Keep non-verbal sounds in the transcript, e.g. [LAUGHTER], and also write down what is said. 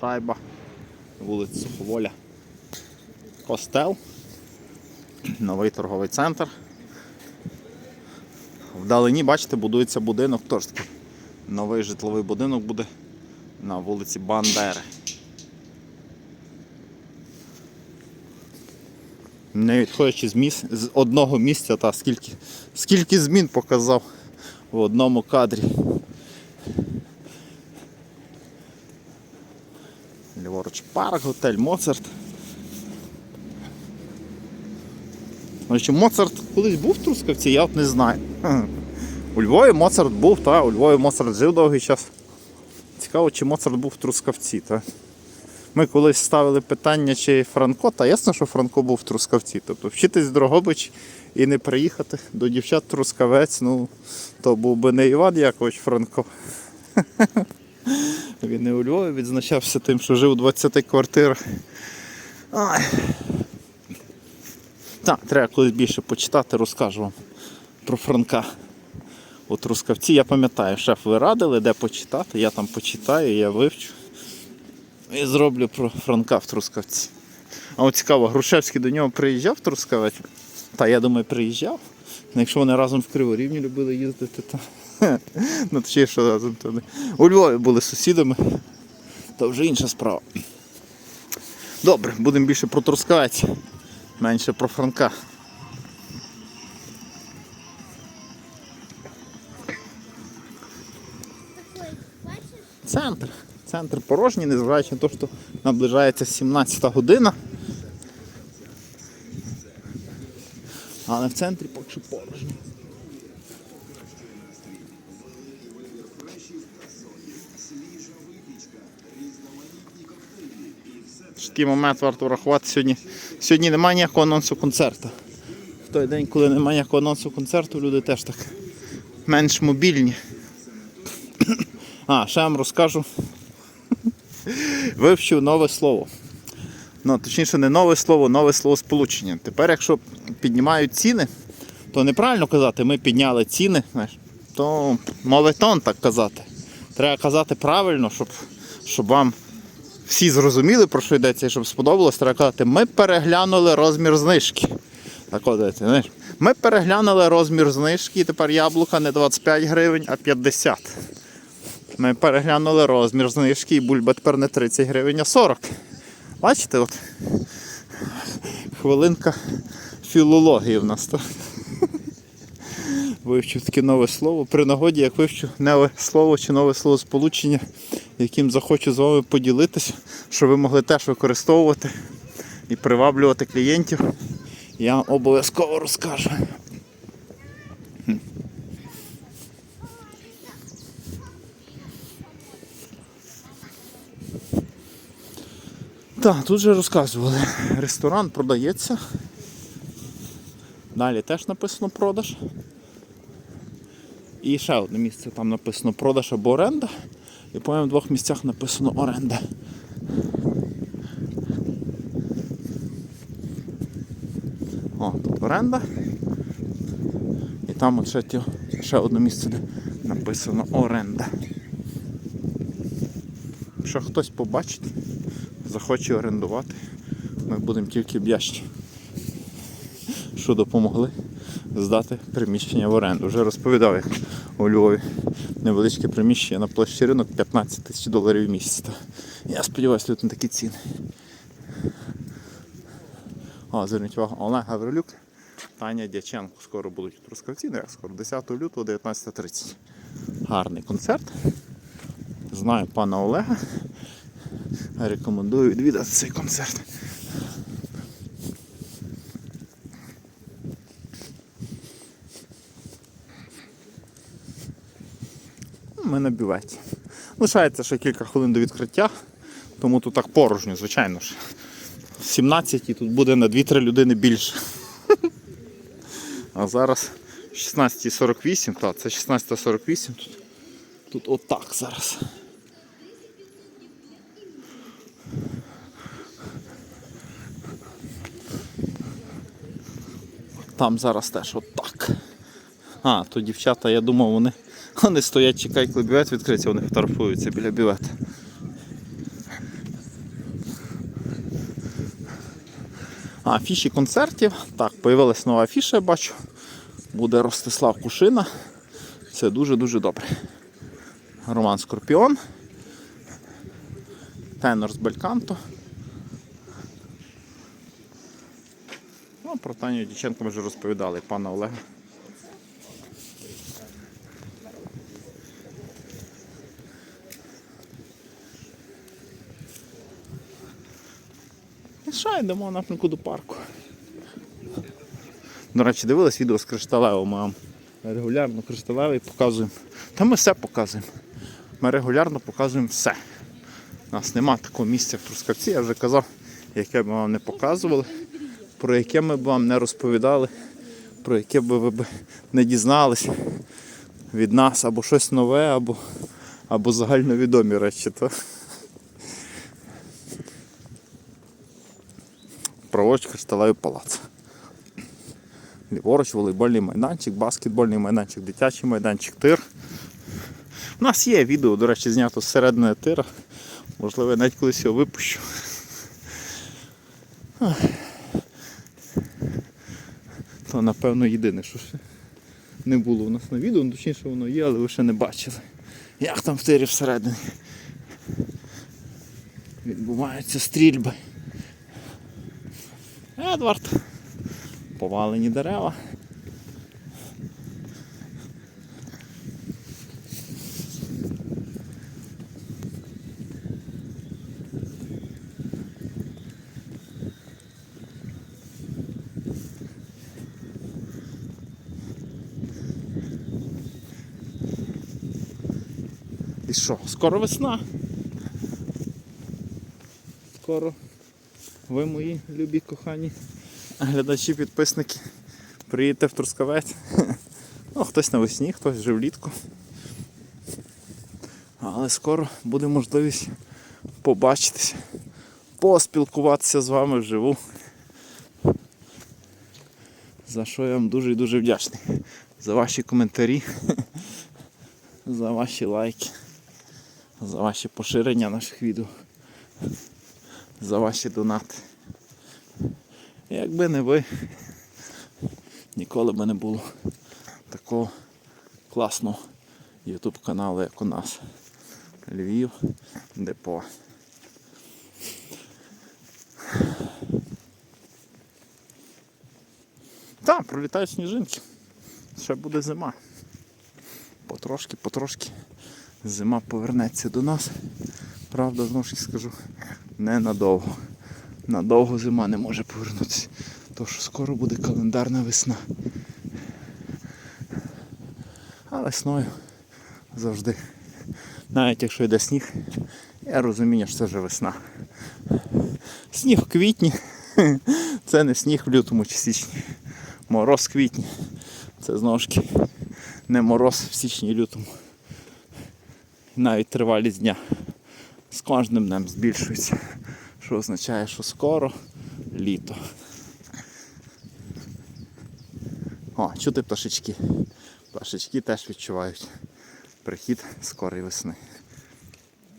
Шайба, вулиця Суховоля. Костел, новий торговий центр. Вдалині, бачите, будується будинок, тож таки новий житловий будинок буде на вулиці Бандери. Не відходячи з, міс... з одного місця, та скільки, скільки змін показав в одному кадрі. Ліворуч парк, готель Моцарт. Ну, чи Моцарт колись був в Трускавці, я от не знаю. [LAUGHS] У Львові Моцарт був, та, у Львові Моцарт жив довгий час. Цікаво, чи Моцарт був в Трускавці. Та? Ми колись ставили питання, чи Франко, та ясно, що Франко був в Трускавці. Тобто вчитись в Дрогобич і не приїхати до дівчат Трускавець, ну, то був би не Іван Якович Франко. [LAUGHS] Він не у Львові відзначався тим, що жив у 20 квартирах. Ай. Так, треба колись більше почитати, розкажу вам про Франка. У Трускавці, я пам'ятаю, шеф ви радили, де почитати, я там почитаю, я вивчу. І зроблю про Франка в Трускавці. А от цікаво, Грушевський до нього приїжджав в Трускавець? Та я думаю, приїжджав. Ну, Якщо вони разом в Криворівні любили їздити, то [LAUGHS] ну то ще що разом то не. У Львові були сусідами, то вже інша справа. Добре, будемо більше про Трускавець, менше про Франка. Центр. Центр порожній, незважаючи на те, що наближається 17 година. Але в центрі поки що порожньо. Такий момент варто врахувати сьогодні. Сьогодні немає ніякого анонсу концерту. В той день, коли немає ніякого анонсу концерту, люди теж так менш мобільні. [COUGHS] А, ще вам розкажу. [LAUGHS] Вивчив нове слово. Ну, точніше, не нове слово, нове слово сполучення. Тепер, якщо піднімають ціни, то неправильно казати, ми підняли ціни, знаєш, то моветон так казати. Треба казати правильно, щоб, щоб вам всі зрозуміли, про що йдеться, і щоб сподобалось, треба казати, ми переглянули розмір знижки. Так от, знаєш, ми переглянули розмір знижки, і тепер яблука не 25 гривень, а 50. Ми переглянули розмір знижки і бульба тепер не 30 гривень, а 40. Бачите, от хвилинка філології в нас. то. [LAUGHS] Вивчив таке нове слово. При нагоді, як вивчу нове слово чи нове слово сполучення, яким захочу з вами поділитися, щоб ви могли теж використовувати і приваблювати клієнтів, я обов'язково розкажу. Так, тут же розказували. Ресторан продається. Далі теж написано продаж. І ще одне місце там написано продаж або оренда. І по-моєму в двох місцях написано оренда. О, тут оренда. І там от ще, ще одне місце, де написано оренда. Якщо хтось побачить, захоче орендувати, ми будемо тільки вдячні, що допомогли здати приміщення в оренду. Вже розповідав, як у Львові невеличке приміщення на площі ринок 15 тисяч доларів в місяць. Я сподіваюся, тут не такі ціни. А, зверніть увагу, Олег Гаврилюк, Таня Дяченко скоро будуть у Трускавці, ну як скоро, 10 лютого, 19.30. Гарний концерт. Знаю пана Олега. Рекомендую відвідати цей концерт. Ми на бюветі. Лишається ще кілька хвилин до відкриття, тому тут так порожньо, звичайно ж. 17 і тут буде на 2-3 людини більше. А зараз 16.48, так, це 16.48 тут. Тут отак зараз. Там зараз теж отак. А, то дівчата, я думав, вони вони стоять, чекають, коли бювет відкриться, вони фотографуються біля бювета. А, Афіші концертів. Так, появилась нова афіша, я бачу. Буде Ростислав Кушина. Це дуже-дуже добре. Роман Скорпіон. Тенор з Бельканто. Ну, про Таню Діченко ми вже розповідали, пана Олега. Що, йдемо в напрямку до парку. До речі, дивились відео з кришталевим. Ми вам регулярно кришталевий показуємо. Та ми все показуємо. Ми регулярно показуємо все. У нас нема такого місця в Трускавці, я вже казав, яке б ми вам не показували, про яке ми б вам не розповідали, про яке б ви б не дізнались від нас або щось нове, або, або загальновідомі речі. То... Праворуч кришталевий палац. Ліворуч волейбольний майданчик, баскетбольний майданчик, дитячий майданчик, тир. У нас є відео, до речі, знято з середини тира. Можливо, я навіть колись його випущу. То напевно єдине, що ще не було у нас на відео, ну, точніше воно є, але ви ще не бачили. Як там в тирі всередині відбуваються стрільби. Едвард. Повалені дерева. І що, скоро весна? Скоро ви мої любі кохані глядачі, підписники. Приїдете в Трускавець. Ну, хтось навесні, хтось вже влітку. Але скоро буде можливість побачитися, поспілкуватися з вами вживу. За що я вам дуже і дуже вдячний. За ваші коментарі, [LAUGHS] за ваші лайки, за ваші поширення наших відео, за ваші донати. Якби не ви, ніколи б не було такого класного YouTube каналу, як у нас. Львів Депо. Так, пролітають сніжинки. Ще буде зима. Потрошки, потрошки зима повернеться до нас. Правда, знову ж скажу, ненадовго. Надовго зима не може повернутися. Тому що скоро буде календарна весна. А весною завжди. Навіть якщо йде сніг, я розумію, що це вже весна. Сніг в квітні. [LAUGHS] Це не сніг в лютому чи січні. Мороз в квітні. Це знову ж не мороз в січні і лютому. Навіть тривалість дня з кожним днем збільшується. Що означає, що скоро літо. О, чути пташечки. Пташечки теж відчувають прихід скорої весни.